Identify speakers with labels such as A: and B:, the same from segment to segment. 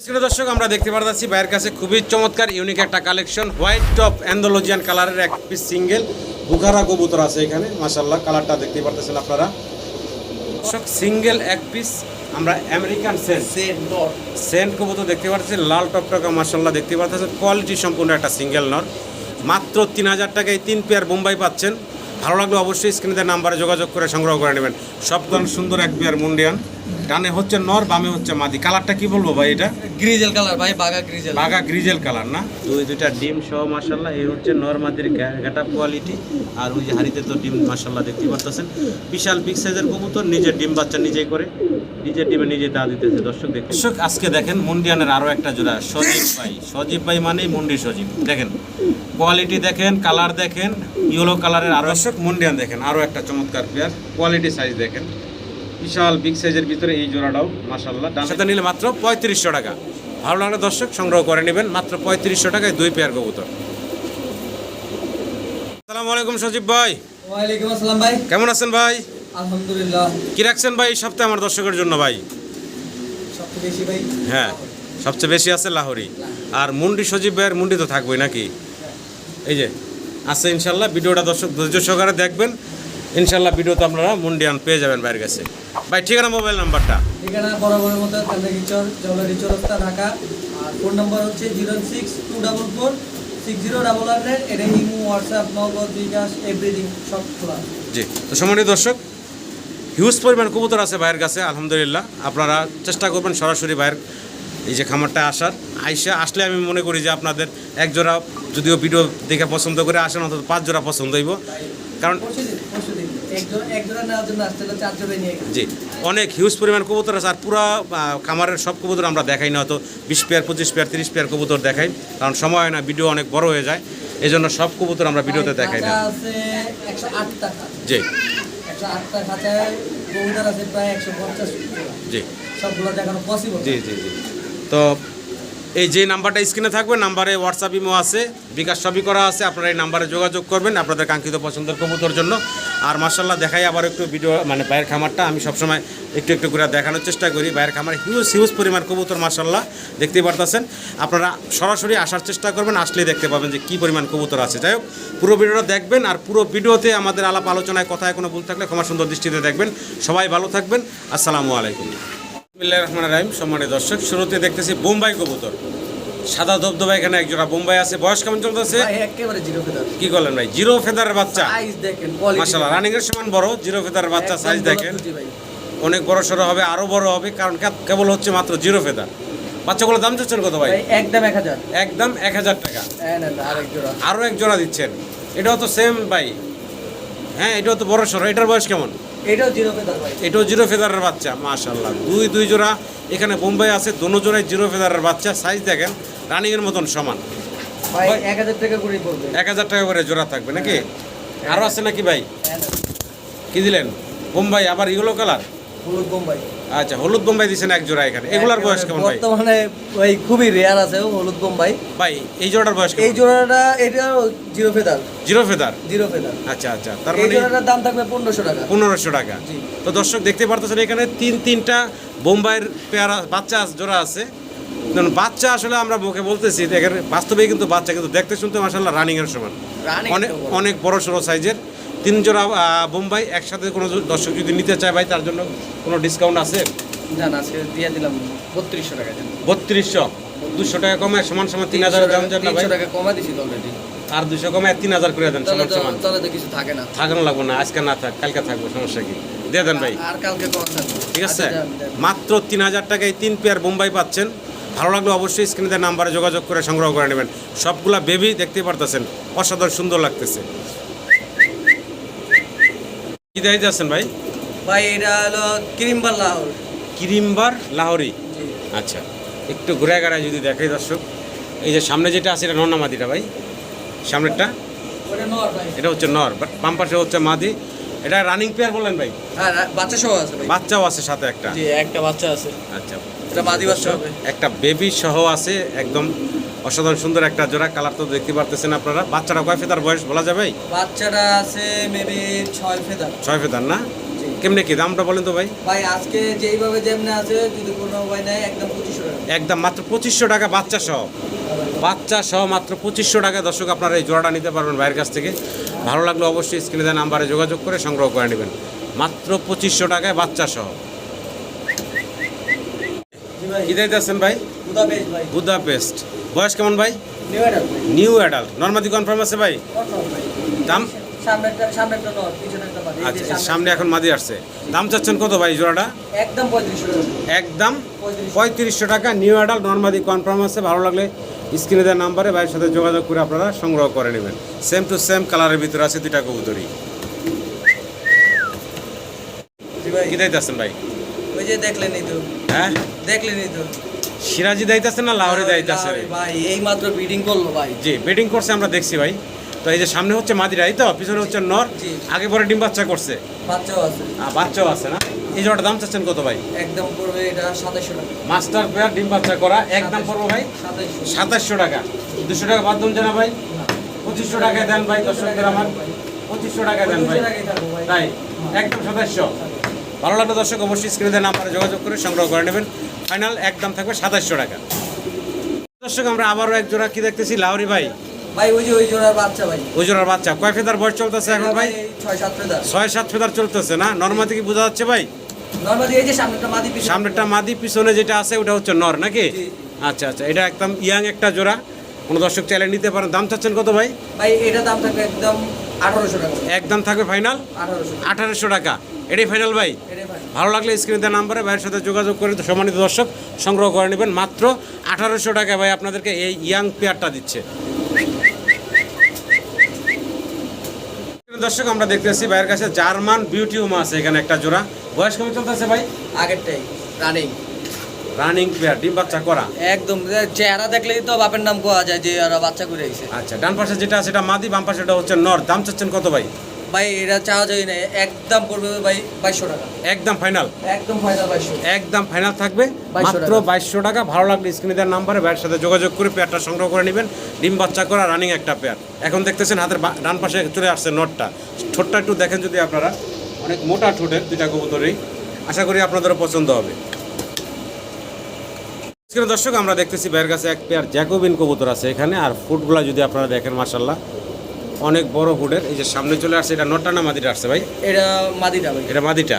A: প্রিয় দর্শক আমরা দেখতে পাচ্ছি ভাইয়ের কাছে খুবই চমৎকার ইউনিক একটা কালেকশন হোয়াইট টপ অ্যান্ডোলজিয়ান কালারের এক পিস সিঙ্গেল বুখারা কবুতর আছে এখানে মাশাল্লাহ কালারটা দেখতে পারতেছেন আপনারা। দর্শক সিঙ্গেল এক পিস আমরা আমেরিকান সেন্ট সেন্ট কবুতর দেখতে পাচ্ছি লাল টকটকা মাশাল্লাহ দেখতে পাচ্ছেন কোয়ালিটি সম্পূর্ণ একটা সিঙ্গেল নর মাত্র তিন হাজার টাকায় তিন পেয়ার বোম্বাই পাচ্ছেন। ভালো লাগলে অবশ্যই স্ক্রিনে নাম্বারে যোগাযোগ করে সংগ্রহ করে নেবেন। সব ধরনের সুন্দর এক পেয়ার মুন্ডিয়ান। ডানে হচ্ছে নর বামে হচ্ছে মাদি। কালারটা কি বলব ভাই এটা?
B: গ্রিজেল কালার ভাই বাগা গ্রিজেল
A: বাঘা গ্রিজেল কালার না? দুই দুইটা ডিম সহ মাসাল্লাহ এই হচ্ছে নর মাদির গেটা কোয়ালিটি আর ওই যে হাড়িতে তো ডিম মাসাল্লাহ দেখতে পাচ্ছেন। বিশাল বিগ সাইজের কবুতর নিজের ডিম বাচ্চা নিজেই করে নিজের ডিমে নিজে দা দিতেছে। দর্শক দেখতে দর্শক আজকে দেখেন মুন্ডিয়ানের আরও একটা জোড়া সজীব ভাই। সজীব ভাই মানেই মুন্ডি সজীব। দেখেন কোয়ালিটি দেখেন কালার দেখেন ইয়েলো কালারের আরও দর্শক মুন্ডিয়ান দেখেন আরও একটা চমৎকার পেয়ার কোয়ালিটি সাইজ দেখেন। বিশাল বিগ সাইজের ভিতরে এই জোড়াটাও মাসাল্লাহ ডান সাথে নিলে মাত্র পঁয়ত্রিশশো টাকা। ভালো লাগলে দর্শক সংগ্রহ করে নেবেন মাত্র পঁয়ত্রিশশো টাকায় দুই পেয়ার কবুতর। আসসালামু আলাইকুম সজীব ভাই।
B: ওয়ালাইকুম আসসালাম ভাই।
A: কেমন আছেন ভাই?
B: আলহামদুলিল্লাহ।
A: কি রাখছেন ভাই এই সপ্তাহে আমার দর্শকের জন্য ভাই?
B: সবচেয়ে বেশি ভাই?
A: হ্যাঁ সবচেয়ে বেশি আছে লাহোরি। আর মুন্ডি সজীব ভাইয়ের মুন্ডি তো থাকবেই নাকি? এই যে আছে ইনশাল্লাহ। ভিডিওটা দর্শক ধৈর্য সহকারে দেখবেন। ইনশাল্লাহ ভিডিওতে আপনারা মুন্ডিয়ান পেয়ে যাবেন ভাইয়ের কাছে। ভাই ঠিকানা মোবাইল নাম্বারটা?
B: ঠিকানা বরাবরের মতো কান্দাগিচর জলরি চৌরাস্তা ঢাকা। আর ফোন নাম্বার হচ্ছে zero six two double four six zero double nine এটা imo WhatsApp Nagad bKash everything সব খোলা
A: জি। তো সম্মানিত দর্শক হিউজ পরিমাণ কবুতর আছে ভাইয়ের কাছে আলহামদুলিল্লাহ। আপনারা চেষ্টা করবেন সরাসরি ভাইয়ের এই যে খামারটা আসার আইসা আসলে আমি মনে করি যে আপনাদের এক জোড়া যদিও ভিডিও দেখে পছন্দ করে আসেন অন্তত পাঁচ জোড়া পছন্দ হইব। কারণ জি অনেক হিউজ পরিমাণ কবুতর আছে আর পুরা খামারের সব কবুতর আমরা দেখাই না হয়তো বিশ পেয়ার পঁচিশ পেয়ার তিরিশ পেয়ার কবুতর দেখাই কারণ সময় হয় না ভিডিও অনেক বড় হয়ে যায় এই জন্য সব কবুতর আমরা ভিডিওতে দেখাই না। জি। জি। জি জি জি। তো এই যে নাম্বারটা স্ক্রিনে থাকবে, নাম্বারে হোয়াটসঅ্যাপ ইমো আছে, বিকাশ সবই করা আছে, আপনারা এই নাম্বারে যোগাযোগ করবেন আপনাদের কাঙ্ক্ষিত পছন্দের কবুতর জন্য। আর মার্শাল্লাহ দেখাই আবার একটু ভিডিও মানে বাইরের খামারটা, আমি সবসময় একটু একটু করে দেখানোর চেষ্টা করি। বাইরের খামার হিউজ হিউজ পরিমাণ কবুতর মার্শাল্লাহ দেখতে পারতেছেন। আপনারা সরাসরি আসার চেষ্টা করবেন, আসলেই দেখতে পাবেন যে কী পরিমাণ কবুতর আছে। যাই হোক, পুরো ভিডিওটা দেখবেন আর পুরো ভিডিওতে আমাদের আলাপ আলোচনায় কথায় কোনো ভুল থাকলে ক্ষমা সুন্দর দৃষ্টিতে দেখবেন। সবাই ভালো থাকবেন। আসসালামু আলাইকুম। বিল্লাহ রহমান রাহিম। সম্মানিত দর্শক শুরুতে দেখতেছি বোম্বাই কবুতর। সাদা ধবধবা এখানে একজোড়া বোম্বাই আছে। বয়স কেমন চলতেছে?
B: একেবারে জিরো ফেদার।
A: কি করলেন ভাই? জিরো ফেদারের বাচ্চা।
B: সাইজ দেখেন
A: রানিং এর সমান বড় জিরো ফেদারের বাচ্চা সাইজ দেখেন। অনেক বড় সড়ো হবে আরও বড় হবে কারণ কেবল হচ্ছে মাত্র জিরো ফেদার। বাচ্চাগুলোর দাম চাচ্ছেন কত ভাই?
B: একদম এক হাজার।
A: একদম এক হাজার টাকা।
B: হ্যাঁ
A: আরও এক জোড়া দিচ্ছেন। এটাও তো সেম ভাই। হ্যাঁ এটাও তো বড় সড়ো। এটার বয়স কেমন?
B: এটাও জিরো ফেদার
A: এটাও জিরো ফেদারের বাচ্চা মাশাল্লাহ দুই দুই জোড়া। এখানে বোম্বাই আছে দোনো জোড়ায় জিরো ফেদারের বাচ্চা। সাইজ দেখেন রানিংয়ের মতন সমান।
B: এক হাজার টাকা করে পড়বে।
A: এক হাজার টাকা করে জোড়া থাকবে নাকি? আরও আছে নাকি ভাই?
B: হ্যাঁ।
A: কি দিলেন? বোম্বাই আবার ইয়েলো কালার?
B: হলুদ বোম্বাই।
A: আচ্ছা হলুদ বোম্বাই দিছেন এক জোড়া এখানে। এগুলার বয়স কেমন ভাই?
B: বর্তমানে ভাই খুবই রেয়ার আছে হলুদ বোম্বাই।
A: ভাই এই জোড়ার বয়স
B: এই জোড়াটা এটা zero feather.
A: Zero feather?
B: Zero feather.
A: আচ্ছা আচ্ছা তার
B: এই
A: মানে
B: জোড়াটার দাম থাকবে পনেরোশো টাকা।
A: পনেরোশো টাকা। তো দর্শক দেখতে পারতেছেন এখানে তিন তিনটা বোম্বাইয়ের পেয়ারা বাচ্চা জোড়া আছে। কারণ বাচ্চা আসলে আমরা মুখে বলতেছি দেখেন বাস্তবেই কিন্তু বাচ্চা কিন্তু দেখতে শুনতে মাসাল্লাহ রানিং এর সমান অনেক। অনেক বড় সড়ো সাইজের তিন জোড়া বোম্বাই একসাথে কোনো দর্শক যদি নিতে চায় ভাই তার জন্য কোনো ডিসকাউন্ট আছে?
B: জান আজকে দিয়ে দিলাম বত্রিশশো টাকা
A: বত্রিশশো? দুশো টাকা কমে সমান সমান তিন হাজার দাম যান ভাই।
B: টাকা কমা দিছি অলরেডি
A: আর দুশো কমে তিন হাজার করে দেন সমান সমান।
B: তাহলে তো কিছু থাকে না।
A: থাকানো লাগবো না আজকে না থাক কালকে থাকব সমস্যা কি? দিয়ে দেন ভাই।
B: আর কালকে
A: ঠিক আছে?
B: আচ্ছা।
A: মাত্র তিন হাজার টাকায় তিন পেয়ার বোম্বাই পাচ্ছেন। ভালো লাগলে অবশ্যই স্ক্রিনে নাম্বারে যোগাযোগ করে সংগ্রহ করে নেবেন। সবগুলা বেবি দেখতে পারতেছেন অসাধারণ সুন্দর লাগতেছে। কি দেখাইতে আছেন ভাই?
B: ভাই এটা হলো ক্রিমবার লাহোর।
A: ক্রিমবার লাহোরি আচ্ছা একটু ঘুরে গাড়ায় যদি দেখাই দর্শক। এই যে সামনে যেটা আছে এটা নন্না মাদিটা ভাই। সামনেরটা? এটা হচ্ছে নর বাট বাম পাশে হচ্ছে মাদি। এটা রানিং পেয়ার বললেন ভাই?
B: হ্যাঁ বাচ্চা সহ আছে ভাই।
A: বাচ্চাও আছে সাথে একটা।
B: জি একটা বাচ্চা আছে।
A: আচ্ছা।
B: এটা মাদি বাচ্চা হবে।
A: একটা বেবি সহ আছে একদম অসাধারণ সুন্দর একটা জোড়া কালার তো দেখতে পারতেছেন আপনারা। বাচ্চারা কয় ফেদার বয়স বলা যাবে?
B: বাচ্চাটা আছে মেবি ছয় ফেদার।
A: ছয় ফেদার না? কেমনে কি দামটা বলেন তো ভাই?
B: ভাই আজকে যেইভাবে যেমনি আছে যদি কোনো উপায় নেই একদম পঁচিশশো টাকা।
A: একদম মাত্র পঁচিশশো টাকা বাচ্চা সহ। বাচ্চা সহ মাত্র পঁচিশশো টাকা। দর্শক আপনারা এই জোড়াটা নিতে পারবেন ভাইয়ের কাছ থেকে। ভালো লাগলে অবশ্যই স্ক্রিনে দেওয়া নাম্বারে যোগাযোগ করে সংগ্রহ করে নেবেন। মাত্র পঁচিশশো টাকায় বাচ্চা সহ।
B: ভাই।
A: কি দিতেছেন ভাই?
B: বুদা
A: বয়স কেমন ভাই?
B: নিউ অ্যাডাল্ট
A: নর্মাদি কনফার্ম আছে ভাই? দাম? আচ্ছা সামনে এখন মাদি আসছে। দাম চাচ্ছেন কত ভাই জোড়াটা?
B: একদম পঁয়ত্রিশশো টাকা।
A: একদম পঁয়ত্রিশশো। টাকা। নিউ অ্যাডাল্ট নর্মাদি কনফার্ম আছে। ভালো লাগলে স্ক্রিনে দেওয়ার নাম্বারে ভাইয়ের সাথে যোগাযোগ করে আপনারা সংগ্রহ করে নেবেন। সেম টু সেম কালারের ভিতরে আছে দুইটা
B: ভাই।
A: কি দিতেছেন ভাই?
B: ওই যে দেখলেনই তো।
A: হ্যাঁ?
B: দেখলেনই তো।
A: সিরাজি দিতেছেন না লাহোরি দিতেছে
B: ভাই, ভাই এই মাত্র বিডিং করল ভাই।
A: জি বেটিং করছে আমরা দেখছি ভাই। তো এই যে সামনে হচ্ছে মাদিরা এই তো পিছনে হচ্ছে নর। আগে পরে ডিম বাচ্চা করছে।
B: বাচ্চাও আছে।
A: বাচ্চাও আছে না? এই জোড়াটা দাম চাচ্ছেন কত ভাই?
B: একদম পড়বে এটা সাতাশশো টাকা।
A: মাস্টার পেয়ার ডিম বাচ্চা করা একদম পড়ব ভাই?
B: সাতাশশো
A: টাকা। দুশো টাকা বাদ দেন জানা ভাই। পঁচিশশো টাকায় দেন ভাই দর্শকদের আমার। পঁচিশশো টাকায় দেন ভাই। তাই একদম সাতাশশো ভালো লাগল দর্শক অবশ্যই স্ক্রিনে নাম্বারে যোগাযোগ করে সংগ্রহ করে নেবেন। ফাইনাল একদম থাকবে সাতাশশো টাকা। দর্শক আমরা আবারও এক জোড়া কি দেখতেছি? লাউরি ভাই।
B: ভাই ওই যে ওই জোড়ার বাচ্চা ভাই।
A: ওই জোড়ার বাচ্চা। কয় ফেদার বয়স চলতেছে এখন ভাই?
B: ছয় সাত ফেদার।
A: ছয় সাত ফেদার চলতেছে না? নর্মাদি কি বোঝা যাচ্ছে ভাই?
B: নর্মালি এই যে সামনেটা মাদি পিছনে।
A: সামনেরটা মাদি পিছনে যেটা আছে ওটা হচ্ছে নর নাকি? আচ্ছা আচ্ছা এটা একদম ইয়াং একটা জোড়া। কোনো দর্শক চাইলে নিতে পারেন। দাম চাচ্ছেন কত ভাই?
B: ভাই এটা দাম থাকবে একদম আঠারোশো টাকা।
A: একদম থাকবে ফাইনাল?
B: আঠারোশো
A: আঠারোশো টাকা। এটাই ফাইনাল ভাই। ভালো লাগলে স্ক্রিনে নাম্বারে ভাইয়ের সাথে যোগাযোগ করে সম্মানিত দর্শক সংগ্রহ করে নেবেন। মাত্র আঠারোশো টাকা ভাই আপনাদেরকে এই ইয়াং পেয়ারটা দিচ্ছে। দর্শক আমরা দেখতেছি ভাইয়ের কাছে জার্মান বিউটি উমা আছে এখানে একটা জোড়া। বয়স কেমন চলতেছে ভাই?
B: আগেরটাই রানিং
A: রানিং পেয়ার ডিম বাচ্চা করা।
B: একদম চেহারা দেখলেই তো বাপের নাম কোয়া যায় যে ওরা বাচ্চা করে
A: আচ্ছা ডান পাশে যেটা আছে সেটা মাদি বাম পাশে এটা হচ্ছে নর। দাম চাচ্ছেন কত ভাই?
B: ভাই এটা চাওয়া যায় না। একদম পড়বে ভাই বাইশশো টাকা।
A: একদম ফাইনাল।
B: একদম ফাইনাল বাইশশো।
A: একদম ফাইনাল থাকবে। মাত্র বাইশশো টাকা। ভালো লাগলে স্ক্রিনে দেওয়ার নাম্বারে সাথে যোগাযোগ করে পেয়ারটা সংগ্রহ করে নেবেন। ডিম বাচ্চা করা রানিং একটা পেয়ার এখন দেখতেছেন হাতের ডান পাশে চলে আসছে নটটা। ঠোঁটটা একটু দেখেন যদি আপনারা। অনেক মোটা ঠোঁটের দুইটা কবুতরেই। আশা করি আপনাদেরও পছন্দ হবে। দর্শক আমরা দেখতেছি ভাইয়ের কাছে এক পেয়ার জ্যাকোবিন কবুতর আছে এখানে। আর ফুটগুলা যদি আপনারা দেখেন মাসাল্লাহ অনেক বড় হুডের। এই যে সামনে চলে আসছে এটা নটটা না মাদিটা আসছে ভাই?
B: এটা মাদিটা ভাই।
A: এটা মাদিটা?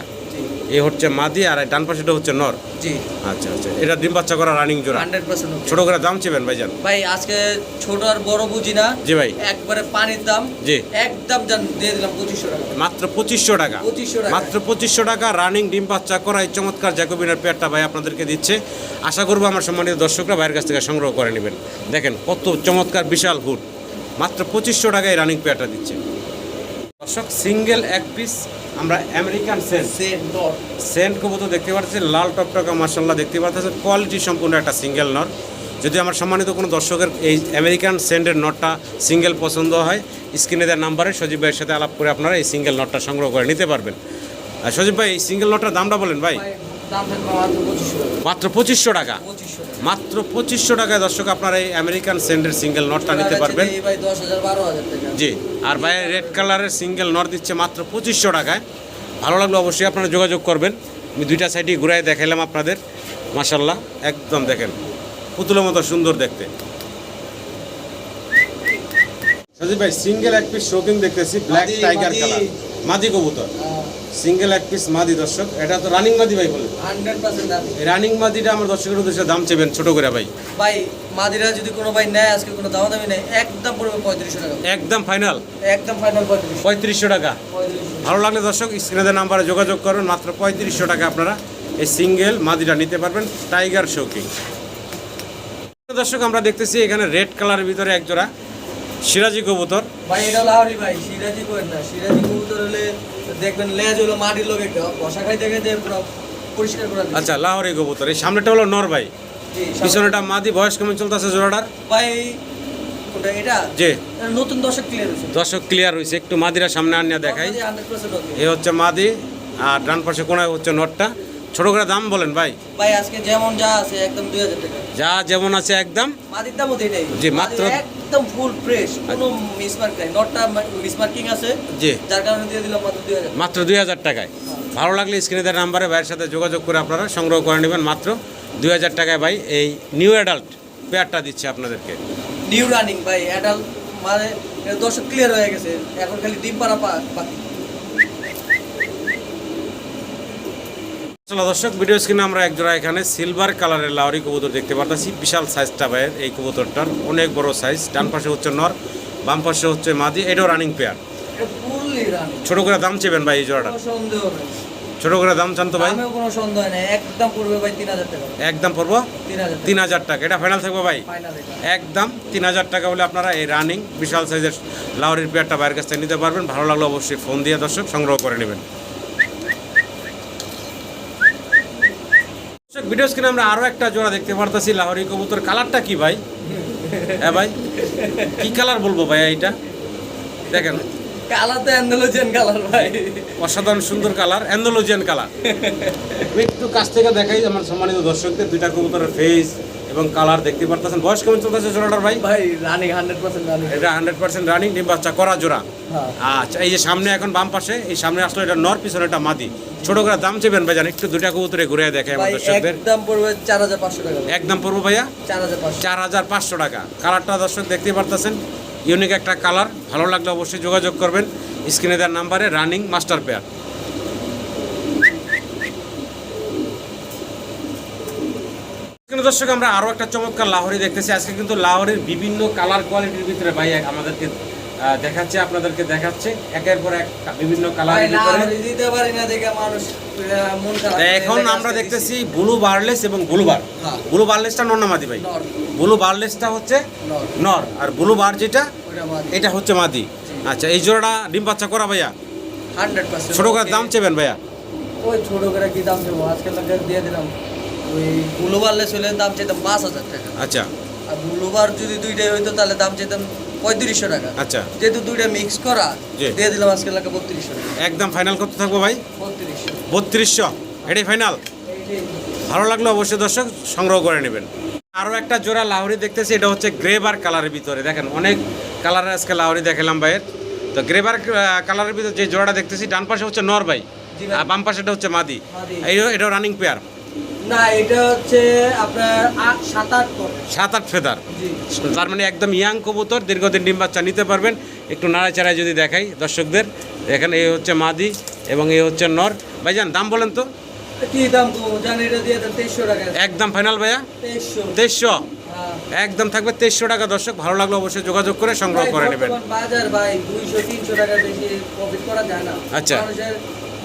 A: এই হচ্ছে মাদি আর এই ডান পাশেটা হচ্ছে নর?
B: জি।
A: আচ্ছা আচ্ছা। এটা ডিম বাচ্চা করা রানিং জোড়া?
B: হান্ড্রেড পার্সেন্ট
A: ছোট করে দাম চেবেন ভাইজান?
B: ভাই আজকে ছোট আর বড় বুঝি না।
A: জি ভাই।
B: একবারে পানির দাম।
A: জি।
B: একদম জান দিয়ে দিলাম পঁচিশশো টাকা।
A: মাত্র পঁচিশশো টাকা?
B: পঁচিশশো টাকা।
A: মাত্র পঁচিশশো টাকা রানিং ডিম বাচ্চা করা এই চমৎকার জ্যাকোবিনের পেয়ারটা ভাই আপনাদেরকে দিচ্ছে। আশা করব আমার সম্মানিত দর্শকরা ভাইয়ের কাছ থেকে সংগ্রহ করে নেবেন। দেখেন কত চমৎকার বিশাল হুড। মাত্র পঁচিশশো টাকায় রানিং পেয়ারটা দিচ্ছে। দর্শক সিঙ্গেল এক পিস আমরা আমেরিকান সেন্ট সেন্ট কবুতর দেখতে পাচ্ছি লাল টকটকা মার্শাল্লাহ দেখতে পাচ্ছেন। কোয়ালিটি সম্পূর্ণ একটা সিঙ্গেল নট যদি আমার সম্মানিত কোনো দর্শকের এই আমেরিকান সেন্টের নটটা সিঙ্গেল পছন্দ হয় স্ক্রিনে দেওয়ার নাম্বারে সজীব ভাইয়ের সাথে আলাপ করে আপনারা এই সিঙ্গেল নটটা সংগ্রহ করে নিতে পারবেন। আর সজীব ভাই এই সিঙ্গেল নটটার দামটা বলেন ভাই
B: মাত্র পঁচিশশো টাকা?
A: মাত্র পঁচিশশো টাকায় দর্শক আপনারা এই আমেরিকান সেন্টের সিঙ্গেল নটটা নিতে পারবেন। জি আর ভাই রেড কালারের সিঙ্গেল নট দিচ্ছে মাত্র পঁচিশশো টাকায়। ভালো লাগল অবশ্যই আপনারা যোগাযোগ করবেন। আমি দুইটা সাইডে ঘুরাই দেখাইলাম আপনাদের। মাসাল্লাহ একদম দেখেন পুতুলের মতো সুন্দর দেখতে। সজীব ভাই সিঙ্গেল এক পিস শোকিং দেখতেছি ব্ল্যাক টাইগার কালার মাদি কবুতর। সিঙ্গেল এক পিস মাদি দর্শক। এটা তো রানিং মাদি ভাই বলে। রানিং মাদিটা আমার দর্শকের উদ্দেশ্যে দাম চেবেন ছোট করে ভাই।
B: ভাই মাদিরা যদি কোনো ভাই নেয় আজকে কোনো দাম দামি নেই একদম পড়বে পঁয়ত্রিশশো টাকা।
A: একদম ফাইনাল
B: একদম ফাইনাল পঁয়ত্রিশশো।
A: টাকা। ভালো লাগলে দর্শক স্ক্রিনের নাম্বারে যোগাযোগ করুন মাত্র পঁয়ত্রিশশো টাকা আপনারা এই সিঙ্গেল মাদিটা নিতে পারবেন টাইগার শৌকিং দর্শক আমরা দেখতেছি এখানে রেড কালারের ভিতরে এক জোড়া সিরাজি কবুতর।
B: ভাই এটা লাহরি ভাই সিরাজি না। সিরাজি কবুতর হলে দেখবেন লেজ হলো মাটির লোক একটা। বসা খাইতে খাইতে পুরো পরিষ্কার করে।
A: আচ্ছা লাহোরি কবুতর। এই সামনেটা হলো নর ভাই। পিছনেটা মাদি বয়স কেমন চলতেছে জোড়াটার?
B: ভাই এটা?
A: যে
B: নতুন দর্শক ক্লিয়ার হয়েছে।
A: দর্শক ক্লিয়ার হয়েছে। একটু মাদিরা সামনে আনিয়ে দেখাই। এ হচ্ছে মাদি আর ডান পাশে কোনায় হচ্ছে নটটা। ছোট করে দাম বলেন ভাই।
B: ভাই আজকে যেমন যা আছে একদম দুই হাজার টাকা।
A: যা যেমন আছে একদম।
B: এটাই
A: জি, মাত্র-
B: একদম ফুল ফ্রেশ কোনো মিসমার্ক নাই। নটটা মিসমার্কিং আছে
A: জি।
B: যার কারণে দিয়ে দিলাম মাত্র দুই হাজার।
A: মাত্র দুই হাজার টাকায়। ভালো লাগলে স্ক্রিনে দেওয়ার নাম্বারে ভাইয়ের সাথে যোগাযোগ করে আপনারা সংগ্রহ করে নেবেন মাত্র দুই হাজার টাকায় ভাই এই নিউ অ্যাডাল্ট পেয়ারটা দিচ্ছে আপনাদেরকে।
B: নিউ রানিং ভাই অ্যাডাল মানে দর্শক ক্লিয়ার হয়ে গেছে। এখন খালি ডিম পাড়া বাকি।
A: দর্শক ভিডিও স্ক্রিনে আমরা একজোড়া এখানে সিলভার কালারের লাউরি কবুতর দেখতে পারতেছি। বিশাল সাইজটা ভাইয়ের এই কবুতরটার অনেক বড় সাইজ ডান পাশে হচ্ছে নর বাম পাশে হচ্ছে মাদি এটাও রানিং পেয়ার ছোট করে দাম চেবেন ভাই এই জোড়াটা? ছোট করে দাম চান তো ভাই?
B: কোনো সন্দেহ নেই। একদম পড়বে ভাই তিন হাজার টাকা।
A: একদম পড়ব?
B: তিন হাজার
A: টাকা। এটা ফাইনাল থাকবে ভাই? একদম তিন হাজার টাকা হলে আপনারা এই রানিং বিশাল সাইজের লাউরির পেয়ারটা বাইরের কাছ থেকে নিতে পারবেন। ভালো লাগলে অবশ্যই ফোন দিয়ে দর্শক সংগ্রহ করে নেবেন। ভিডিও স্ক্রিনে আমরা আরও একটা জোড়া দেখতে পারতেছি লাহোরি কবুতর। কালারটা কি ভাই? হ্যাঁ ভাই কি কালার বলব ভাই এইটা? দেখেন।
B: কালার তো অ্যান্ডালোজিয়ান কালার ভাই।
A: অসাধারণ সুন্দর কালার অ্যান্ডোলজিয়ান কালার। একটু কাছ থেকে দেখাই আমার সম্মানিত দর্শকদের দুইটা কবুতরের ফেস এবং কালার দেখতে পারতেছেন। বয়স কেমন চলতেছে জোড়াটার ভাই?
B: ভাই রানিং হান্ড্রেড পার্সেন্ট রানিং
A: এটা হান্ড্রেড পার্সেন্ট রানিং ডিম বাচ্চা করা জোড়া।
B: হ্যাঁ।
A: আচ্ছা এই যে সামনে এখন বাম পাশে এই সামনে আসলো এটা নর পিছনে এটা মাদি। ছোট করে দাম চেবেন ভাইজান? একটু দুইটা কবুতরে ঘুরে দেখে আমার দর্শকদের।
B: একদম পড়বে চার হাজার পাঁচশো টাকা
A: একদম পড়ব ভাইয়া?
B: চার হাজার পাঁচশো।
A: টাকা। কালারটা দর্শক দেখতে পারতেছেন ইউনিক একটা কালার। ভালো লাগলে অবশ্যই যোগাযোগ করবেন। স্ক্রিনে দেওয়ার নাম্বারে রানিং মাস্টার পেয়ার। দর্শক আমরা আরও একটা চমৎকার লাহোরি দেখতেছি। আজকে কিন্তু লাহোরির বিভিন্ন কালার কোয়ালিটির ভিতরে ভাই আমাদেরকে দেখাচ্ছে আপনাদেরকে দেখাচ্ছে। একের পর এক বিভিন্ন
B: কালার দিতে পারি না দেখে মানুষ মন
A: এখন আমরা দেখতেছি ব্লু বার্লেস এবং ব্লুবার
B: হ্যাঁ।
A: ব্লু বার্লেসটা নন্নামাদি ভাই? ব্লু বার্লেসটা হচ্ছে
B: নর,
A: নর। আর ব্লু বার যেটা এটা হচ্ছে মাদি। আচ্ছা এই জোড়াটা ডিম বাচ্চা করা ভাইয়া?
B: 100%
A: ছোট করে দাম চেবেন ভাইয়া?
B: ওই ছোট করে কি দাম দেবো আজকে দিয়ে দিলাম। ওই গ্লোবালে চলে দাম চাইতাম পাঁচ হাজার টাকা।
A: আচ্ছা।
B: আর ব্লু বার যদি দুইটাই হইতো তাহলে দাম চাইতাম পঁয়ত্রিশশো টাকা।
A: আচ্ছা।
B: যেহেতু দুইটা মিক্স করা দিয়ে দিলাম আজকে লাগে বত্রিশশো টাকা।
A: একদম ফাইনাল করতে থাকব ভাই?
B: বত্রিশশো।
A: বত্রিশশো। এটাই ফাইনাল ভালো লাগল অবশ্যই দর্শক সংগ্রহ করে নেবেন। আরও একটা জোড়া লাহরি দেখতেছি এটা হচ্ছে গ্রেবার কালারের ভিতরে। দেখেন অনেক কালারের আজকে লাহরি দেখালাম ভাইয়ের। তো গ্রেবার কালারের ভিতরে যে জোড়াটা দেখতেছি ডান পাশে হচ্ছে নর ভাই আর বাম পাশেটা হচ্ছে মাদি।
B: মাদি।
A: এই এটা রানিং পেয়ার
B: না এটা হচ্ছে আপনার সাত আট
A: সাত আট ফেদার। তার মানে একদম ইয়াং কবুতর দীর্ঘদিন ডিম বাচ্চা নিতে পারবেন। একটু নাড়াচাড়ায় যদি দেখাই দর্শকদের এখানে এই হচ্ছে মাদি এবং এই হচ্ছে নর। ভাইজান দাম বলেন তো।
B: কি দাম এটা দিয়ে টাকা।
A: একদম ফাইনাল ভাইয়া?
B: তেইশশো। হ্যাঁ।
A: একদম থাকবে তেইশশো টাকা দর্শক। ভালো লাগল অবশ্যই যোগাযোগ করে সংগ্রহ করে নেবেন।
B: বাজার ভাই দুইশো তিনশো টাকা বেশি প্রফিট করা যায় না।
A: আচ্ছা।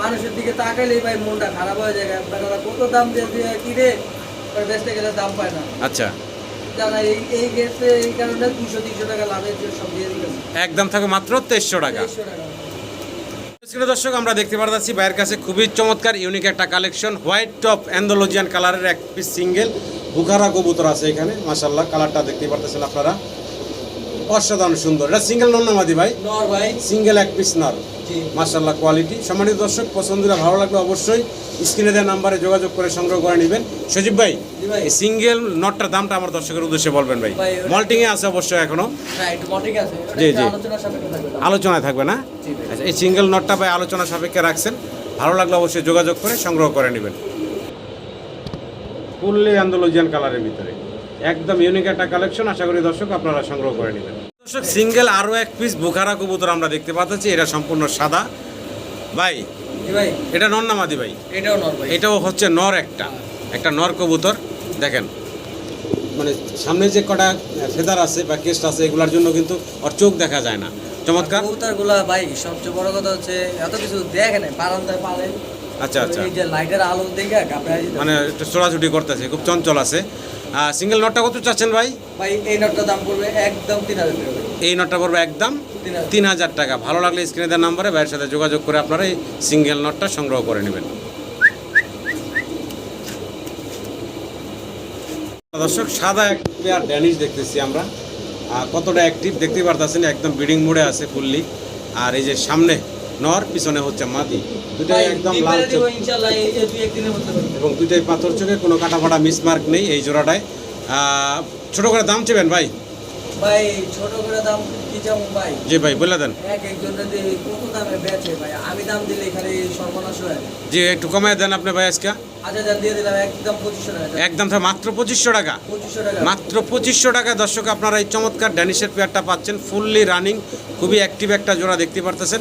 B: মানুষের দিকে তাকাইলেই ভাই মনটা খারাপ হয়ে যায়। আপনারা কত দাম দিয়ে দিয়ে কিনে বেচতে গেলে দাম পায় না।
A: আচ্ছা। একদম থাকবে মাত্র তেইশশো টাকা। দর্শক আমরা দেখতে পারতেছি কাছে খুবই চমৎকার ইউনিক একটা কালেকশন হোয়াইট টপ অ্যান্ডোলজিয়ান কালারের এক পিস সিঙ্গেল বুখারা কবুতর আছে এখানে মাসাল্লাহ কালারটা দেখতে পারতেছেন আপনারা। অসাধারণ সুন্দর। এটা সিঙ্গেল ভাই?
B: নর ভাই।
A: সিঙ্গেল এক পিস নর। মার্শাল্লাহ কোয়ালিটি সম্মানিত দর্শক পছন্দরা ভালো লাগলে অবশ্যই স্ক্রিনে দেওয়া নাম্বারে যোগাযোগ করে সংগ্রহ করে নেবেন। সজীব ভাই সিঙ্গেল নটটার দামটা আমার দর্শকের উদ্দেশ্যে বলবেন ভাই। মল্টিংয়ে আছে অবশ্যই
B: এখনও?
A: জি, জি। আলোচনায় থাকবে না? আচ্ছা এই সিঙ্গেল নটটা ভাই আলোচনা সাপেক্ষে রাখছেন। ভালো লাগলে অবশ্যই যোগাযোগ করে সংগ্রহ করে নেবেন। ফুললি আন্দোলজিয়ান কালারের ভিতরে। একদম ইউনিক একটা কালেকশন আশা করি দর্শক আপনারা সংগ্রহ করে নেবেন। দর্শক সিঙ্গেল আরও এক পিস বুখারা কবুতর আমরা দেখতে পাচ্ছি এটা সম্পূর্ণ সাদা। ভাই এটা নন্নামাদি ভাই?
B: এটাও নর ভাই।
A: এটাও হচ্ছে নর একটা একটা নর কবুতর। দেখেন মানে সামনে যে কটা ফেদার আছে বা কেস্ট আছে এগুলোর জন্য কিন্তু ওর চোখ দেখা যায় না। চমৎকার।
B: কবুতরগুলা ভাই সবচেয়ে বড় কথা হচ্ছে এত কিছু দেখে নাই বারান্দায় পালে।
A: আচ্ছা আচ্ছা।
B: এই যে লাইটের আলো দেখে
A: মানে একটু ছোড়াছুটি করতেছে খুব চঞ্চল আছে। সিঙ্গেল নটটা কত চাচ্ছেন ভাই?
B: ভাই এই নটটার দাম পড়বে একদম তিন হাজার টাকা।
A: এই নটটা পড়বে একদম
B: তিন হাজার।
A: টাকা। ভালো লাগলে স্ক্রিনে দেওয়ার নাম্বারে ভাইয়ের সাথে যোগাযোগ করে আপনারা এই সিঙ্গেল নটটা সংগ্রহ করে নেবেন। দর্শক সাদা এক পেয়ার ড্যানিশ দেখতেছি আমরা। কতটা অ্যাক্টিভ দেখতে পারতেছেন একদম বিডিং মোড়ে আছে ফুললি আর এই যে সামনে নর পিছনে হচ্ছে মাদি। দুটাই একদম লাল চোখ। এবং দুটাই পাথর চোখে কোনো কাটা ফাটা মিসমার্ক নেই এই জোড়াটায়। ছোট করে দাম চেবেন ভাই?
B: ভাই ছোট করে দাম কি চাও ভাই?
A: জি ভাই বলে দেন।
B: এক একজনের যদি কত দামে বেচে ভাই? আমি দাম দিলে এখানে সর্বনাশ হয়।
A: জি একটু কমায় দেন আপনি ভাই আজকে।
B: দিয়ে দিলাম একদম
A: মাত্র পঁচিশশো টাকা। মাত্র পঁচিশশো টাকা দর্শক আপনারা এই চমৎকার ড্যানিশের পেয়ারটা পাচ্ছেন ফুললি রানিং খুবই অ্যাক্টিভ একটা জোড়া দেখতে পারতেছেন।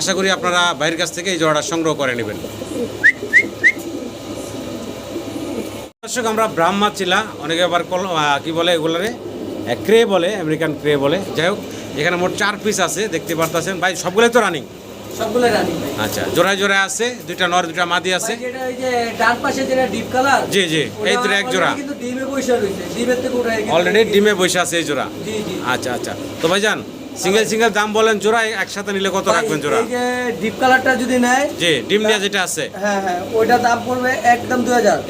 A: আশা করি আপনারা কাছ থেকে এই জোড়াটা সংগ্রহ করে নেবেন। দর্শক আমরা ব্রাহ্মা চিলা অনেকে আবার কল কি বলে এগুলোরে? ক্রে বলে আমেরিকান ক্রে বলে। যাই হোক এখানে মোট চার পিস আছে দেখতে পারতেছেন। ভাই সবগুলোই তো রানিং আচ্ছা জোড়ায় জোড়ায় আছে দুইটা নর দুইটা মাদি আছে। জি জি এই দুটো এক জোড়া। অলরেডি ডিমে বসে আছে এই জোড়া। আচ্ছা আচ্ছা। তো ভাইজান সিঙ্গেল সিঙ্গেল দাম বলেন জোড়া একসাথে নিলে কত রাখবেন জোড়া?
B: ডিপ কালারটা যদি নেয়
A: জি ডিম নিয়ে যেটা আছে।
B: হ্যাঁ হ্যাঁ ওইটা দাম পড়বে একদম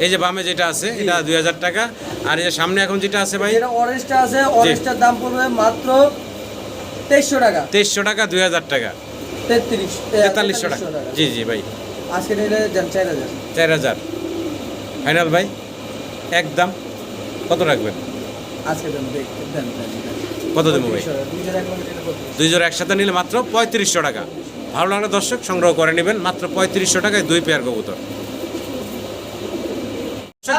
A: এই যে বামে যেটা আছে এটা দুই হাজার টাকা। আর এই যে সামনে এখন যেটা আছে ভাই?
B: অরেঞ্জটা আছে অরেঞ্জটার দাম পড়বে মাত্র তেইশশো টাকা।
A: তেইশশো টাকা দুই হাজার টাকা।
B: তেত্রিশ
A: তেতাল্লিশশো টাকা। জি জি ভাই।
B: আজকে নিলে যান চার হাজার।
A: চার হাজার। ফাইনাল ভাই? একদম কত রাখবেন?
B: আজকে দেন।
A: কত দেবো ভাই?
B: পঁয়ত্রিশশো দুই হাজার এক নম্বর এটা পঁয়ত্রিশ।
A: দুই জোড়া একসাথে নিলে মাত্র পঁয়ত্রিশশো টাকা। ভালো লাগলে দর্শক সংগ্রহ করে নেবেন মাত্র পঁয়ত্রিশশো টাকায় দুই পেয়ার কবুতর।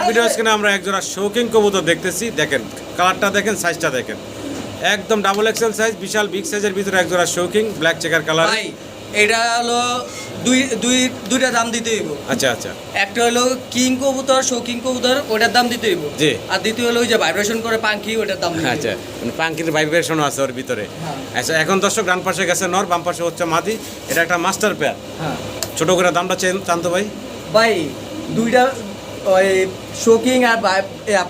A: ভিডিও স্ক্রিনে আমরা এক জোড়া শৌকিং কবুতর দেখতেছি। দেখেন কালারটা দেখেন সাইজটা দেখেন। একদম ডাবল এক্সেল সাইজ বিশাল বিগ সাইজের ভিতরে এক জোড়া শৌকিং ব্ল্যাক চেকার কালার
B: ভাই এটা হলো দুই দুই দুইটা দাম দিতে হইব।
A: আচ্ছা আচ্ছা।
B: একটা হলো কিং কবুতর শো কিং কবুতর ওটার দাম দিতে হইব।
A: জি।
B: আর দ্বিতীয় হলো ওই যে ভাইব্রেশন করে পাখি ওটার দাম
A: আচ্ছা মানে পাঙ্কির ভাইব্রেশনও আছে ওর ভিতরে।
B: হ্যাঁ।
A: আচ্ছা এখন দর্শক ডান পাশে গেছে নর বাম পাশে হচ্ছে মাদি। এটা একটা মাস্টার পেয়ার
B: হ্যাঁ।
A: ছোট করে দামটা চেন জানতো ভাই?
B: ভাই দুইটা ওই শোকিং আর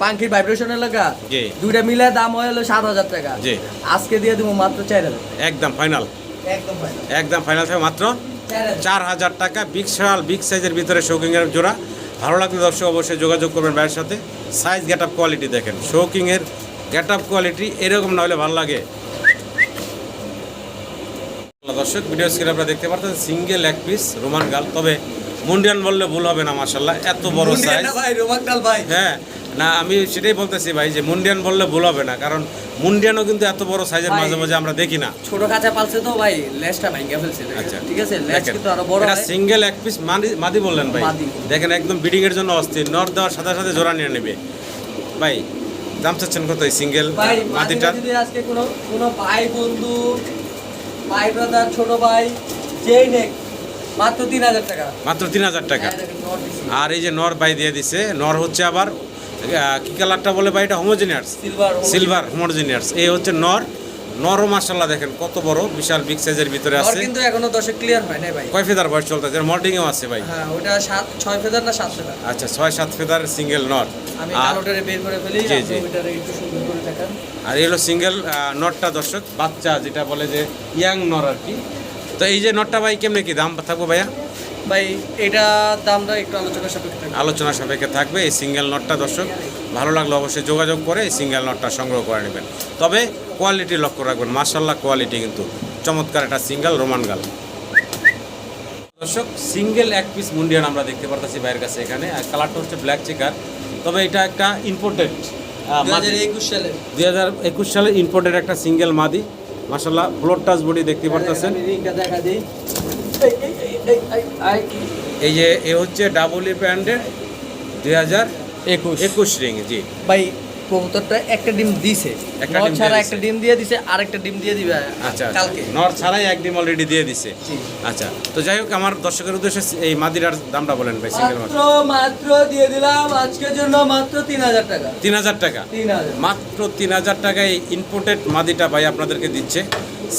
B: পাখির ভাইব্রেশনের লাগা। দুইটা মিলে দাম হলো সাত হাজার টাকা।
A: জি।
B: আজকে দিয়ে দেবো মাত্র চার হাজার।
A: একদম ফাইনাল
B: একদম
A: ফাইনাল থাকবে মাত্র
B: চার হাজার।
A: টাকা বিগ শাল বিগ সাইজের ভিতরে শৌকিংয়ের জোড়া। ভালো লাগলে দর্শক অবশ্যই যোগাযোগ করবেন ভাইয়ের সাথে। সাইজ গেট আপ কোয়ালিটি দেখেন। শৌকিংয়ের গেট আপ কোয়ালিটি এরকম না হলে ভালো লাগে। দর্শক ভিডিও স্ক্রিনে আপনারা দেখতে পারতেন সিঙ্গেল এক পিস রোমান গাল তবে মুন্ডিয়ান বললে ভুল হবে না মার্শাল্লাহ এত বড় সাইজ
B: ভাই রোমাকটাল ভাই।
A: হ্যাঁ না আমি সেটাই বলতেছি ভাই যে মুন্ডিয়ান বললে ভুল হবে না কারণ মুন্ডিয়ানও কিন্তু এত বড় সাইজের মাঝে মাঝে আমরা দেখি না।
B: ছোট কাঁচা পালছে তো ভাই লেজটা ভাঙ্গা ফেলছে
A: আচ্ছা
B: ঠিক আছে লেজ কিন্তু আরও বড়
A: এটা সিঙ্গেল এক পিস মাদি বললেন ভাই। দেখেন একদম বিডিং এর জন্য অস্থির। নর দেওয়ার সাথে সাথে জোড়া নিয়ে নেবে। ভাই দাম চাচ্ছেন কত এই সিঙ্গেল
B: মাদিটা যদি আজকে কোনো কোনো ভাই বন্ধু ভাই ব্রাদার ছোট ভাই যেই নেক মাত্র তিন হাজার টাকা।
A: মাত্র তিন হাজার টাকা।
B: হ্যাঁ, নট।
A: আর এই যে নর ভাই দিয়ে দিছে নর হচ্ছে আবার কি কালারটা বলে ভাই এটা? হোমোজিনিয়ার্স
B: সিলভার
A: হোমোজিনিয়ার্স এই হচ্ছে নর। নরও মাসাল্লাহ দেখেন কত বড় বিশাল বিগ সাইজের ভিতরে আছে।
B: কিন্তু এখনও দশে ক্লিয়ার হয় নাই ভাই।
A: কয় ফেদার বয়স চলতেছে? মল্টিংও আছে ভাই।
B: হ্যাঁ ওটা সাত ছয় ফেদার না সাত ফেদার?
A: আচ্ছা ছয় সাত ফেদার সিঙ্গেল নর।
B: আমি
A: আর
B: কালোটারে বের করে ফেলি
A: জি, জি।
B: একটু সুন্দর করে দেখান।
A: আর এই হলো সিঙ্গেল নটটা দর্শক বাচ্চা যেটা বলে যে ইয়াং নর আর কি। তো এই যে নটটা ভাই কেমনে কি দাম থাকব ভাইয়া?
B: ভাই এটা দামটা একটু আলোচনা সাপেক্ষে থাকবে।
A: আলোচনা সাপেক্ষে থাকবে এই সিঙ্গেল নটটা দর্শক ভালো লাগলে অবশ্যই যোগাযোগ করে এই সিঙ্গেল নটটা সংগ্রহ করে নেবেন। তবে কোয়ালিটি লক্ষ্য রাখবেন মার্শাল্লাহ কোয়ালিটি কিন্তু চমৎকার একটা সিঙ্গেল রোমান গাল। দর্শক সিঙ্গেল এক পিস মুন্ডিয়ান আমরা দেখতে পারতেছি বাইরের কাছে এখানে আর কালারটা হচ্ছে ব্ল্যাক চেকার তবে এটা একটা ইম্পোর্টেড
B: দু হাজার একুশ সালে
A: দুই হাজার একুশ সালে ইম্পোর্টেড একটা সিঙ্গেল মাদি। মাসাল্লাহ ফ্লোর টাচ বডি দেখতে পারতেছেন।
B: এই,
A: যে এ হচ্ছে ডাবল ই ব্র্যান্ডের দুই হাজার
B: একুশ
A: একুশ। রিং জি।
B: ভাই কবুতরটা একটা ডিম দিছে। নর ছাড়া একটা ডিম দিয়ে দিছে আর একটা ডিম দিয়ে দিবে
A: আচ্ছা
B: কালকে।
A: নর ছাড়াই এক ডিম অলরেডি দিয়ে দিছে। আচ্ছা তো যাই হোক আমার দর্শকের উদ্দেশ্যে এই মাদিরার দামটা বলেন ভাই সিঙ্গেল
B: মাত্র মাত্র। দিয়ে দিলাম আজকের জন্য মাত্র তিন হাজার টাকা।
A: তিন হাজার টাকা?
B: তিন হাজার।
A: মাত্র তিন হাজার টাকায় ইম্পোর্টেড মাদিটা ভাই আপনাদেরকে দিচ্ছে।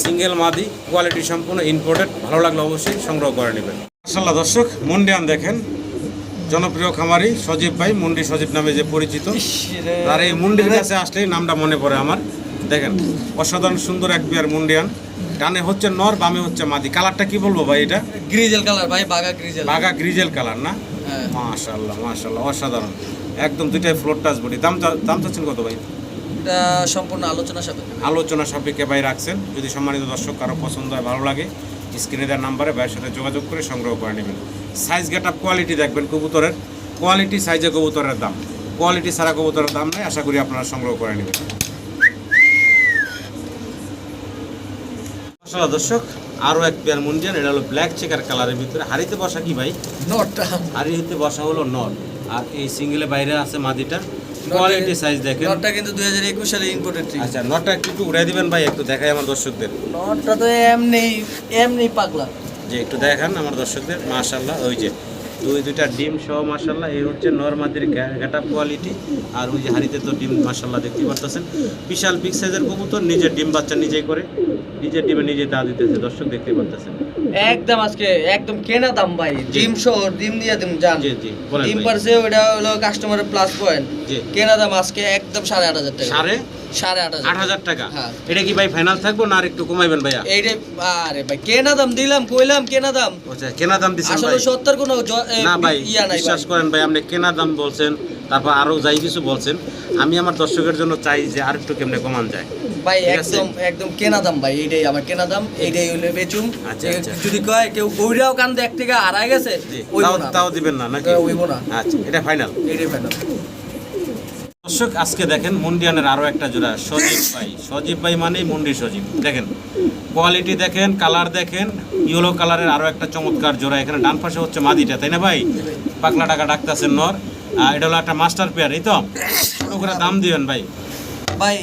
A: সিঙ্গেল মাদি কোয়ালিটি সম্পূর্ণ ইম্পোর্টেড ভালো লাগলে অবশ্যই সংগ্রহ করে নেবেন। মাসাল্লাহ দর্শক মুন্ডিয়ান দেখেন। জনপ্রিয় খামারি সজীব ভাই মুন্ডি সজীব নামে যে পরিচিত আর এই মুন্ডির কাছে আসলেই নামটা মনে পড়ে আমার। দেখেন অসাধারণ সুন্দর এক বিয়ার মুন্ডিয়ান। ডানে হচ্ছে নর বামে হচ্ছে মাদি। কালারটা কি বলব ভাই এটা?
B: গ্রিজেল কালার ভাই বাগা গ্রিজেল।
A: বাগা গ্রিজেল কালার না?
B: হ্যাঁ।
A: মাশাল্লাহ মাশাল্লাহ অসাধারণ। একদম দুইটাই ফ্লোর টাচ বডি দাম দাম চাচ্ছেন কত ভাই?
B: এটা সম্পূর্ণ আলোচনা সাপেক্ষে।
A: আলোচনা সাপেক্ষে ভাই রাখছেন। যদি সম্মানিত দর্শক কারও পছন্দ হয় ভালো লাগে স্ক্রিনে দেওয়ার নাম্বারে ভাইয়ের সাথে যোগাযোগ করে সংগ্রহ করে নেবেন। সাইজ গেট আপ কোয়ালিটি দেখবেন কবুতরের। কোয়ালিটি সাইজে কবুতরের দাম। কোয়ালিটি ছাড়া কবুতরের দাম নেই আশা করি আপনারা সংগ্রহ করে নেবেন। দর্শক আরও এক পেয়ার মুন্ডিয়ান এটা হলো ব্ল্যাক চেকার কালারের ভিতরে। হাড়িতে বসা কি ভাই?
B: নটটা।
A: হাড়িতে বসা হলো নট। আর এই সিঙ্গেলে বাইরে আছে মাদিটা। কোয়ালিটি সাইজ দেখেন।
B: নটটা কিন্তু দুই হাজার একুশ সালে ইম্পোর্টেড
A: আচ্ছা নটটা একটু উড়াই দিবেন ভাই একটু দেখাই আমার দর্শকদের।
B: নটটা তো এমনি এমনি পাগলা।
A: যে একটু দেখান আমার দর্শকদের মাশাল্লাহ ওই যে দুই দুইটা ডিম সহ মাশাল্লাহ এই হচ্ছে নরমাদির গেট আপ কোয়ালিটি আর ওই যে হাড়িতে তো ডিম মাশাল্লাহ দেখতে পারতেছেন। বিশাল বিগ সাইজের কবুতর নিজের ডিম বাচ্চা নিজেই করে। নিজের ডিমে নিজে দা দিতেছে দর্শক দেখতে পারতেছেন।
B: একদম আজকে একদম কেনা দাম ভাই ডিম সহ ডিম দিয়ে দিম জান।
A: জি জি বলেন
B: ডিম। পারছে ওটা হলো কাস্টমারের প্লাস পয়েন্ট কেনা দাম আজকে একদম সাড়ে আট হাজার টাকা।
A: সাড়ে?
B: সাড়ে আট হাজার
A: টাকা?
B: হ্যাঁ।
A: এটা কি ভাই ফাইনাল থাকব না একটু কমাইবেন ভাইয়া?
B: এইটা আরে ভাই কেনা দাম দিলাম কইলাম কেনা দাম।
A: আচ্ছা কেনা দাম দিচ্ছেন
B: আসলে সত্তর কোনো
A: না ভাই। বিশ্বাস করেন ভাই আপনি কেনা দাম বলছেন। তারপর আরও যাই কিছু বলছেন আমি আমার দর্শকের জন্য চাই যে আর একটু কেমনে কমান যায়।
B: ভাই একদম একদম কেনা দাম ভাই এইটাই আমার কেনা দাম এইটাই হইলে বেচুম
A: আচ্ছা, আচ্ছা।
B: যদি কয় কেউ গৌরাও কান্দে এক টাকা আড়াই গেছে
A: তাও দিবেন না নাকি?
B: ওইব না।
A: আচ্ছা এটা ফাইনাল
B: এইটাই ফাইনাল
A: দর্শক আজকে দেখেন মুন্ডিয়ানের আরও একটা জোড়া সজীব ভাই। সজীব ভাই মানেই মুন্ডি সজীব। দেখেন কোয়ালিটি দেখেন কালার দেখেন ইয়েলো কালারের আরও একটা চমৎকার জোড়া। এখানে ডান পাশে হচ্ছে মাদিটা তাই না ভাই? পাকলা টাকা ডাকতেছেন নর। এটা হলো একটা মাস্টার পেয়ার এই তো? করে দাম দিবেন ভাই।
B: ভাই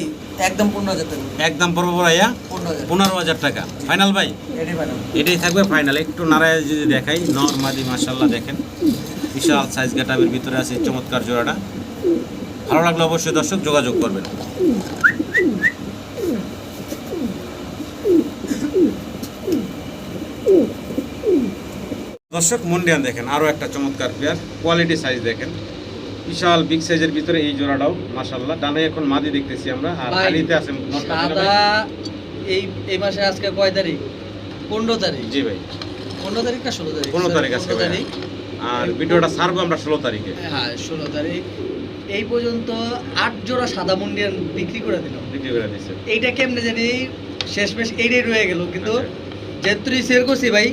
B: একদম পনেরো হাজার টাকা।
A: একদম পড়ব পড়াইয়া
B: পনেরো হাজার।
A: টাকা। ফাইনাল ভাই?
B: এটাই
A: থাকবে ফাইনাল একটু নারায় যদি দেখাই নর মাদি মাসাল্লাহ দেখেন। বিশাল সাইজ গেটাবের ভিতরে আছে চমৎকার জোড়াটা। ভালো লাগলে অবশ্যই দর্শক যোগাযোগ করবেন। দর্শক মুন্ডিয়ান দেখেন আরও একটা চমৎকার পেয়ার কোয়ালিটি সাইজ দেখেন। বিশাল বিগ সাইজের ভিতরে এই জোড়াটাও মাসাল্লাহ ডানে এখন মাদি দেখতেছি আমরা আর হালিতে আছে
B: সাদা এই এই মাসে আজকে কয় তারিখ? পনেরো তারিখ।
A: জি ভাই।
B: পনেরো তারিখ না ষোলো তারিখ?
A: 15 তারিখ আজকে ভাই। আর ভিডিওটা ছাড়বো আমরা ষোলো তারিখে।
B: হ্যাঁ ষোলো তারিখ। এই পর্যন্ত আট জোড়া সাদা মুন্ডিয়ান বিক্রি করে দিলাম
A: বিক্রি করে দিচ্ছে
B: এইটা কেমনে জানি শেষমেশ এইটাই রয়ে গেল কিন্তু
A: আচ্ছা।
B: যেহেতু সেল করছি ভাই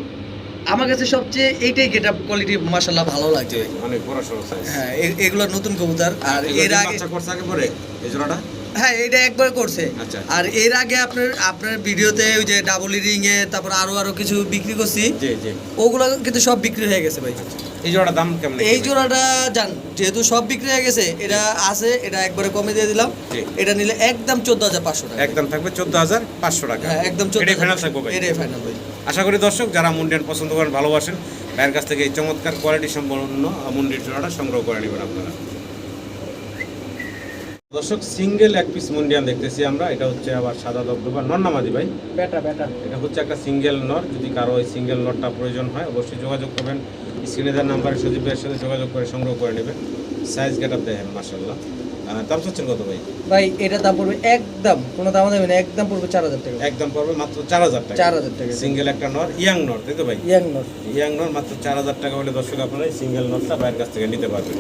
B: আমার কাছে সবচেয়ে এইটাই গেট আপ কোয়ালিটি মাসাল্লাহ ভালো লাগছে।
A: অনেক বড় সড়ো সাইজ
B: হ্যাঁ এগুলো নতুন কবুতর। আর এর আগে
A: বাচ্চা করছে আগে পরে? এই জোড়াটা?
B: হ্যাঁ এটা একবার করছে।
A: আচ্ছা।
B: আর এর আগে আপনার আপনার ভিডিওতে ওই যে ডাবল রিং এ তারপর আরও আরও কিছু বিক্রি করছি।
A: জি জি।
B: ওগুলো কিন্তু সব বিক্রি হয়ে গেছে ভাই।
A: এই জোড়াটার দাম কেমন
B: এই জোড়াটা জান যেহেতু সব বিক্রি হয়ে গেছে এটা আছে এটা একবারে কমে দিয়ে দিলাম। এটা নিলে একদম চোদ্দ হাজার পাঁচশো টাকা।
A: একদম থাকবে চোদ্দ হাজার পাঁচশো টাকা।
B: হ্যাঁ একদম চোদ্দ
A: ফাইনাল থাকবে
B: এটাই ফাইনাল ভাই।
A: আশা করি দর্শক যারা মুন্ডিয়ান পছন্দ করেন ভালোবাসেন ভাইয়ের কাছ থেকে এই চমৎকার কোয়ালিটি সম্পন্ন মুন্ডির জোড়াটা সংগ্রহ করে নেবেন আপনারা। দর্শক সিঙ্গেল এক পিস মুন্ডিয়ান দেখতেছি আমরা। এটা হচ্ছে আবার সাদা দবদবা। নর নামাদি ভাই?
B: বেটা বেটা
A: এটা হচ্ছে একটা সিঙ্গেল নর। যদি কারও ওই সিঙ্গেল নটটা প্রয়োজন হয় অবশ্যই যোগাযোগ করবেন। স্ক্রিনে দেওয়ার নাম্বারে সাথে যোগাযোগ করে সংগ্রহ করে নেবেন। সাইজ গেটার দেখেন মার্শাল্লাহ দাম চাচ্ছেন কত ভাই?
B: ভাই এটা দাম পড়বে একদম কোনো দাম দেবে না একদম পড়বে চার হাজার টাকা।
A: একদম পড়বে মাত্র চার হাজার টাকা।
B: চার হাজার টাকা।
A: সিঙ্গেল একটা নর ইয়াং নর তাই তো ভাই?
B: ইয়াং নট
A: ইয়াং নর মাত্র চার হাজার টাকা হলে দর্শক আপনারা সিঙ্গেল নটটা বাইরের কাছ থেকে নিতে পারবেন।